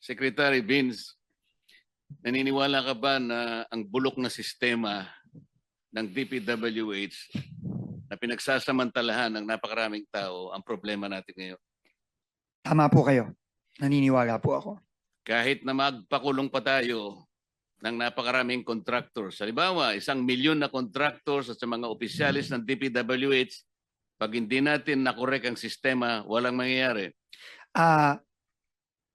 Secretary Vince, naniniwala ka ba na ang bulok na sistema ng DPWH na pinagsasamantalahan ng napakaraming tao ang problema natin ngayon? Tama po kayo. Naniniwala po ako. Kahit na magpakulong pa tayo ng napakaraming contractors. Halimbawa, isang milyon na contractors at sa mga opisyalis ng DPWH, pag hindi natin nakorek ang sistema, walang mangyayari. Ah,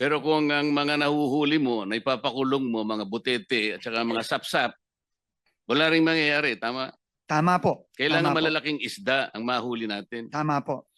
Pero kung ang mga nahuhuli mo, na ipapakulong mo, mga butete at saka mga sapsap, wala rin mangyayari, tama? Tama po. Kailangan Tama po. malalaking isda ang mahuli natin. Tama po.